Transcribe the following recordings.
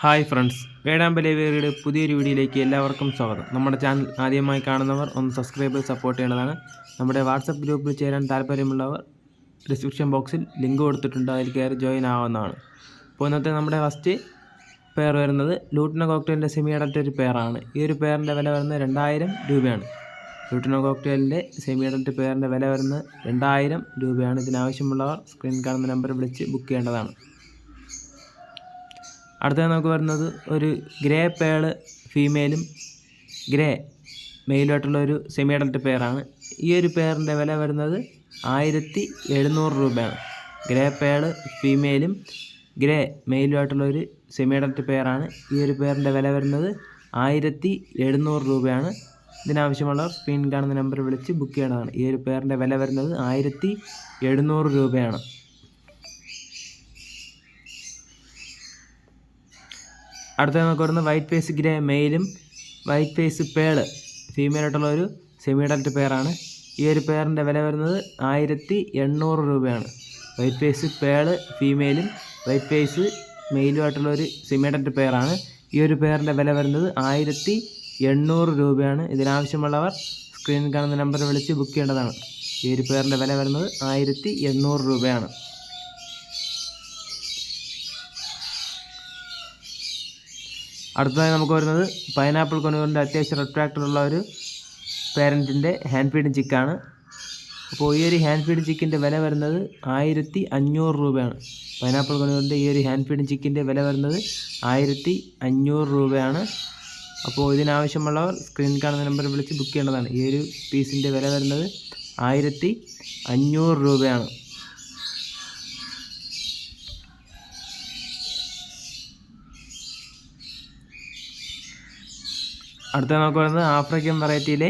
Hi friends. വേടാമ്പലേവേറിയുടെ പുതിയൊരു വീഡിയോയിലേക്ക് എല്ലാവർക്കും സ്വാഗതം. നമ്മുടെ ചാനൽ ആദ്യമായി കാണുന്നവർ ഒന്ന് സബ്സ്ക്രൈബ് സപ്പോർട്ട് ചെയ്യേണ്ടതാണ്. നമ്മുടെ വാട്സപ്പ് ഗ്രൂപ്പിൽ ചേരാൻ താല്പര്യമുള്ളവർ ഡിസ്ക്രിപ്ഷൻ ബോക്സിൽ ലിങ്ക് കൊടുത്തിട്ടുണ്ട്. അതിൽ കയറി ജോയിൻ ആവുന്നതാണ്. അപ്പോൾ ഇന്നത്തെ നമ്മുടെ ഫസ്റ്റ് പെയർ വരുന്നത് ലൂട്ടിന കോക്ടെയിലിന്റെ സെമി അഡൽറ്റ് ഒരു പെയറാണ് ഈ ഒരു പെയറിന്റെ വില വരുന്നത് രണ്ടായിരം രൂപയാണ്. ലൂട്ടിന കോക്ടെയിലിന്റെ സെമി അഡൽറ്റ് പെയറിന്റെ വില വരുന്നത് രണ്ടായിരം രൂപയാണ്. ഇതിനാവശ്യമുള്ളവർ സ്ക്രീൻ കാണുന്ന നമ്പർ വിളിച്ച് ബുക്ക് ചെയ്യേണ്ടതാണ്. അടുത്തത് നമുക്ക് വരുന്നത് ഒരു ഗ്രേ പേൾ ഫീമെയിലും ഗ്രേ മെയിലുമായിട്ടുള്ള ഒരു സെമി അഡൽട്ട് പെയറാണ് ഈ ഒരു പെയറിന്റെ വില വരുന്നത് ആയിരത്തി എഴുന്നൂറ് രൂപയാണ്. ഗ്രേ പേൾ ഫീമെയിലും ഗ്രേ മെയിലുമായിട്ടുള്ള ഒരു സെമി അഡൽട്ട് പെയറാണ് ഈ ഒരു പെയറിന്റെ വില വരുന്നത് ആയിരത്തി എഴുന്നൂറ് രൂപയാണ്. ഇതിനാവശ്യമുള്ളവർ സ്ക്രീൻ കാണുന്ന നമ്പർ വിളിച്ച് ബുക്ക് ചെയ്യേണ്ടതാണ് ഈ ഒരു പെയറിന്റെ വില വരുന്നത് ആയിരത്തി എഴുന്നൂറ് രൂപയാണ്. അടുത്തത് നമുക്ക് വരുന്നത് വൈറ്റ് ഫേസ് ഗ്രേ മെയിലും വൈറ്റ് ഫേസ് പേൾ ഫീമെയിലായിട്ടുള്ള ഒരു സെമി അഡൽട്ട് പെയറാണ് ഈ ഒരു പെയറിന്റെ വില വരുന്നത് ആയിരത്തി എണ്ണൂറ് രൂപയാണ് വൈറ്റ് ഫേസ് പേൾ ഫീമെയിലും വൈറ്റ് ഫേസ് മെയിലുമായിട്ടുള്ള ഒരു സെമി അഡൽട്ട് പെയറാണ് ഈ ഒരു പെയറിന്റെ വില വരുന്നത് ആയിരത്തി എണ്ണൂറ് രൂപയാണ്. ഇതിനാവശ്യമുള്ളവർ സ്ക്രീനിൽ കാണുന്ന നമ്പർ വിളിച്ച് ബുക്ക് ചെയ്യേണ്ടതാണ്. ഈ ഒരു പെയറിന്റെ വില വരുന്നത് ആയിരത്തി എണ്ണൂറ് രൂപയാണ്. അടുത്തതായി നമുക്ക് വരുന്നത് പൈനാപ്പിൾ കൊനുകൂറിന്റെ അത്യാവശ്യം റിട്രാക്ടർ ഉള്ള ഒരു പേരന്റിന്റെ ഹാൻഡ് ഫീഡ് ചിക്കാണ് അപ്പോൾ ഈ ഒരു ഹാൻഡ് ഫീഡ് ചിക്കിന്റെ വില വരുന്നത് ആയിരത്തി അഞ്ഞൂറ് രൂപയാണ്. പൈനാപ്പിൾ കൊനുകൂറിന്റെ ഈ ഒരു ഹാൻഡ് ഫീഡ് ചിക്കിന്റെ വില വരുന്നത് ആയിരത്തി അഞ്ഞൂറ് രൂപയാണ്. അപ്പോൾ ഇതിനാവശ്യമുള്ളവർ സ്ക്രീൻ കാണുന്ന നമ്പറിൽ വിളിച്ച് ബുക്ക് ചെയ്യേണ്ടതാണ്. ഈ ഒരു പീസിന്റെ വില വരുന്നത് ആയിരത്തി അഞ്ഞൂറ് രൂപയാണ്. അടുത്ത നമുക്ക് പറയുന്നത് ആഫ്രിക്കൻ വെറൈറ്റിയിലെ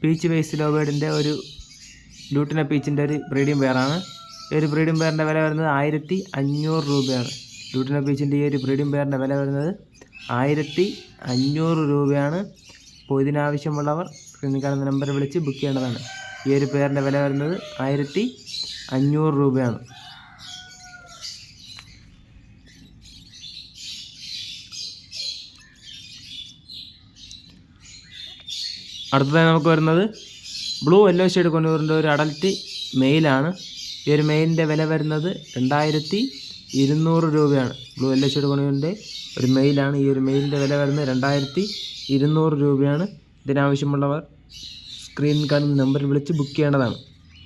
പീച്ച് ബേസ് ലോബേഡിന്റെ ഒരു ലൂട്ടിന പീച്ചിന്റെ ഒരു ബ്രീഡിംഗ് പെയറാണ് ഈ ഒരു ബ്രീഡിംഗ് പെയറിന്റെ വില വരുന്നത് ആയിരത്തി അഞ്ഞൂറ് രൂപയാണ്. ലൂട്ടിന പീച്ചിന്റെ ഈ ഒരു ബ്രീഡിംഗ് പെയറിന്റെ വില വരുന്നത് ആയിരത്തി അഞ്ഞൂറ് രൂപയാണ്. അപ്പോൾ ഇതിനാവശ്യമുള്ളവർ സ്ക്രീനിൽ കാണുന്ന നമ്പർ വിളിച്ച് ബുക്ക് ചെയ്യേണ്ടതാണ്. ഈ ഒരു പെയറിന്റെ വില വരുന്നത് ആയിരത്തി അഞ്ഞൂറ് രൂപയാണ്. അടുത്തതായി നമുക്ക് വരുന്നത് ബ്ലൂ യെല്ലോ ഷെയ്ഡ് കൊണ്ടുവരേണ്ട ഒരു അഡൽറ്റ് മെയിലാണ്. ഈ ഒരു മെയിലിന്റെ വില വരുന്നത് രണ്ടായിരത്തി ഇരുന്നൂറ് രൂപയാണ്. ബ്ലൂ യെല്ലോ ഷെയ്ഡ് കൊണ്ടുവരേണ്ട ഒരു മെയിലാണ്. ഈ ഒരു മെയിലിന്റെ വില വരുന്നത് രണ്ടായിരത്തി ഇരുന്നൂറ് രൂപയാണ്. ഇതിനാവശ്യമുള്ളവർ സ്ക്രീൻ കാണുന്ന നമ്പറിൽ വിളിച്ച് ബുക്ക് ചെയ്യേണ്ടതാണ്.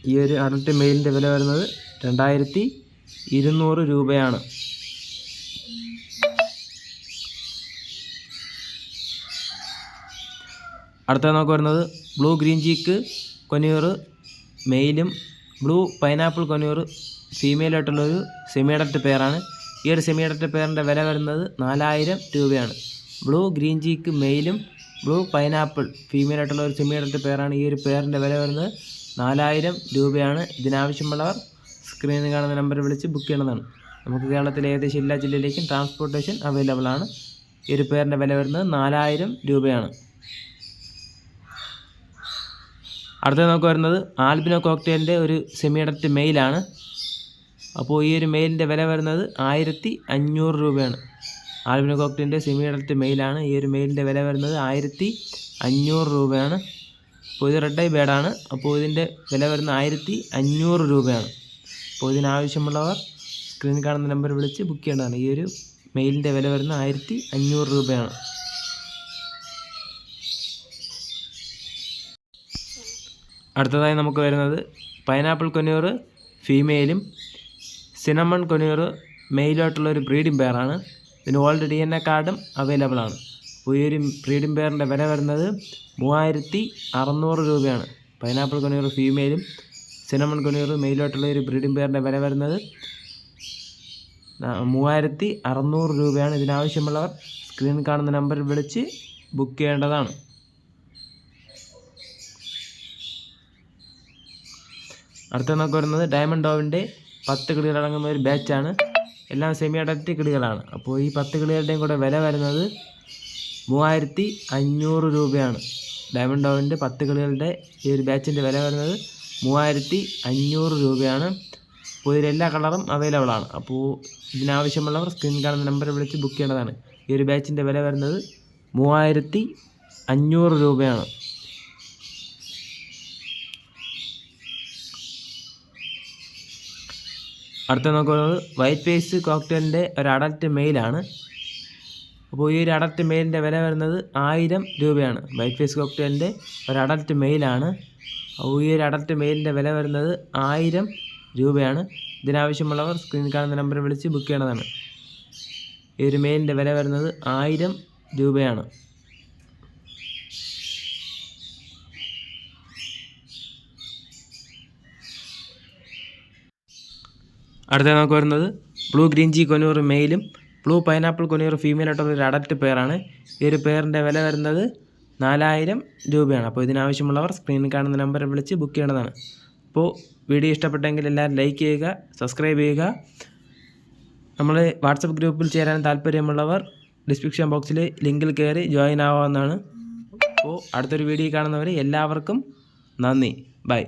ഈ ഒരു അഡൽറ്റ് മെയിലിന്റെ വില വരുന്നത് രണ്ടായിരത്തി ഇരുന്നൂറ് രൂപയാണ്. അടുത്ത നമുക്ക് വരുന്നത് ബ്ലൂ ഗ്രീൻ ചീക്ക് കൊനിയൂർ മെയിലും ബ്ലൂ പൈനാപ്പിൾ കൊനിയൂർ ഫീമെയിലായിട്ടുള്ളൊരു സെമി അഡൽറ്റ് പെയറാണ് ഈ ഒരു സെമി അഡൽറ്റ് പെയറിന്റെ വില വരുന്നത് നാലായിരം രൂപയാണ്. ബ്ലൂ ഗ്രീൻ ചീക്ക് മെയിലും ബ്ലൂ പൈനാപ്പിൾ ഫീമെയിലായിട്ടുള്ള ഒരു സെമി അഡൽറ്റ് പെയറാണ് ഈ ഒരു പെയറിന്റെ വില വരുന്നത് നാലായിരം രൂപയാണ്. ഇതിനാവശ്യമുള്ളവർ സ്ക്രീനിൽ കാണുന്ന നമ്പറിൽ വിളിച്ച് ബുക്ക് ചെയ്യണമെന്നാണ് നമുക്ക് കേരളത്തിലെ ഏകദേശം എല്ലാ ജില്ലയിലേക്കും ട്രാൻസ്പോർട്ടേഷൻ അവൈലബിൾ ആണ്. ഈ ഒരു പെയറിന്റെ വില വരുന്നത് നാലായിരം രൂപയാണ്. അടുത്തത് നമുക്ക് വരുന്നത് ആൽബിനോ കോക്ടെയിലിന്റെ ഒരു സെമി അഡക്റ്റ് മെയിലാണ്. അപ്പോൾ ഈ ഒരു മെയിലിന്റെ വില വരുന്നത് ആയിരത്തി അഞ്ഞൂറ് രൂപയാണ്. ആൽബിനോ കോക്ടെയിലിന്റെ സെമി അഡക്റ്റ് മെയിലാണ്. ഈ ഒരു മെയിലിന്റെ വില വരുന്നത് ആയിരത്തി അഞ്ഞൂറ് രൂപയാണ്. അപ്പോൾ ഇത് റെഡ് ഐ ബേഡാണ്. അപ്പോൾ ഇതിന്റെ വില വരുന്നത് ആയിരത്തി അഞ്ഞൂറ് രൂപയാണ്. അപ്പോൾ ഇതിനാവശ്യമുള്ളവർ സ്ക്രീനിൽ കാണുന്ന നമ്പർ വിളിച്ച് ബുക്ക് ചെയ്യേണ്ടതാണ്. ഈ ഒരു മെയിലിന്റെ വില വരുന്നത് ആയിരത്തി അഞ്ഞൂറ് രൂപയാണ്. അടുത്തതായി നമുക്ക് വരുന്നത് പൈനാപ്പിൾ കൊന്നൂർ ഫീമെയിലും സിനമൺ കൊന്നൂർ മെയിലുമായിട്ടുള്ള ഒരു ബ്രീഡിംഗ് പെയറാണ് ഇതിന് ഓൾഡ് ഡി എൻ എ കാർഡും അവൈലബിൾ ആണ്. അപ്പോൾ ഈ ഒരു ബ്രീഡിംഗ് പെയറിന്റെ വില വരുന്നത് മൂവായിരത്തി അറുന്നൂറ് രൂപയാണ് പൈനാപ്പിൾ കൊന്നൂർ ഫീമെയിലും സിനമൺ കൊന്നൂർ മെയിലുമായിട്ടുള്ള ഒരു ബ്രീഡിംഗ് പെയറിന്റെ വില വരുന്നത് മൂവായിരത്തി അറുന്നൂറ് രൂപയാണ്. ഇതിനാവശ്യമുള്ളവർ സ്ക്രീനിൽ കാണുന്ന നമ്പറിൽ വിളിച്ച് ബുക്ക് ചെയ്യേണ്ടതാണ്. അടുത്ത നമുക്ക് വരുന്നത് ഡയമണ്ട് ഡോവിന്റെ പത്ത് കിളികളടങ്ങുന്ന ഒരു ബാച്ചാണ് എല്ലാം സെമി അഡൽറ്റ് കിളികളാണ്. അപ്പോൾ ഈ പത്ത് കിളികളുടെയും കൂടെ വില വരുന്നത് മൂവായിരത്തി അഞ്ഞൂറ് രൂപയാണ്. ഡയമണ്ട് ഡോവിന്റെ പത്ത് കിളികളുടെ ഈ ഒരു ബാച്ചിന്റെ വില വരുന്നത് മൂവായിരത്തി അഞ്ഞൂറ് രൂപയാണ്. അപ്പോൾ ഇതിലെല്ലാ കളറും അവൈലബിൾ ആണ്. അപ്പോൾ ഇതിനാവശ്യമുള്ളവർ സ്ക്രീൻ കാണുന്ന നമ്പർ വിളിച്ച് ബുക്ക് ചെയ്യേണ്ടതാണ്. ഈ ഒരു ബാച്ചിന്റെ വില വരുന്നത് മൂവായിരത്തി അഞ്ഞൂറ് രൂപയാണ്. അടുത്ത നോക്കുന്നത് വൈറ്റ് ഫേസ് കോക്ടെയിലിന്റെ ഒരു അഡൽറ്റ് മെയിലാണ് അപ്പോൾ ഈ ഒരു അഡൽറ്റ് മെയിലിന്റെ വില വരുന്നത് ആയിരം രൂപയാണ്. വൈറ്റ് ഫേസ് കോക്ടെയിലിന്റെ ഒരു അഡൽറ്റ് മെയിലാണ് അപ്പോൾ ഈ ഒരു അഡൽറ്റ് മെയിലിന്റെ വില വരുന്നത് ആയിരം രൂപയാണ്. ഇതിനാവശ്യമുള്ളവർ സ്ക്രീനിൽ കാണുന്ന നമ്പറിൽ വിളിച്ച് ബുക്ക് ചെയ്യേണ്ടതാണ് ഈ ഒരു മെയിലിന്റെ വില വരുന്നത് ആയിരം രൂപയാണ്. അടുത്ത നമുക്ക് വരുന്നത് ബ്ലൂ ഗ്രീൻ ജി കൊനൂർ മെയിലും ബ്ലൂ പൈനാപ്പിൾ കൊനൂർ ഫീമെയിൽ ആയിട്ടുള്ള ഒരു അഡപ്റ്റ് പെയറാണ് ഈ ഒരു പെയറിന്റെ വില വരുന്നത് നാലായിരം രൂപയാണ്. അപ്പോൾ ഇതിനാവശ്യമുള്ളവർ സ്ക്രീനിൽ കാണുന്ന നമ്പറിൽ വിളിച്ച് ബുക്ക് ചെയ്യേണ്ടതാണ്. അപ്പോൾ വീഡിയോ ഇഷ്ടപ്പെട്ടെങ്കിൽ എല്ലാവരും ലൈക്ക് ചെയ്യുക സബ്സ്ക്രൈബ് ചെയ്യുക. നമ്മൾ വാട്സപ്പ് ഗ്രൂപ്പിൽ ചേരാൻ താല്പര്യമുള്ളവർ ഡിസ്ക്രിപ്ഷൻ ബോക്സിൽ ലിങ്കിൽ കയറി ജോയിൻ ആവാവുന്നതാണ്. അപ്പോൾ അടുത്തൊരു വീഡിയോ കാണുന്നവർ എല്ലാവർക്കും നന്ദി. ബൈ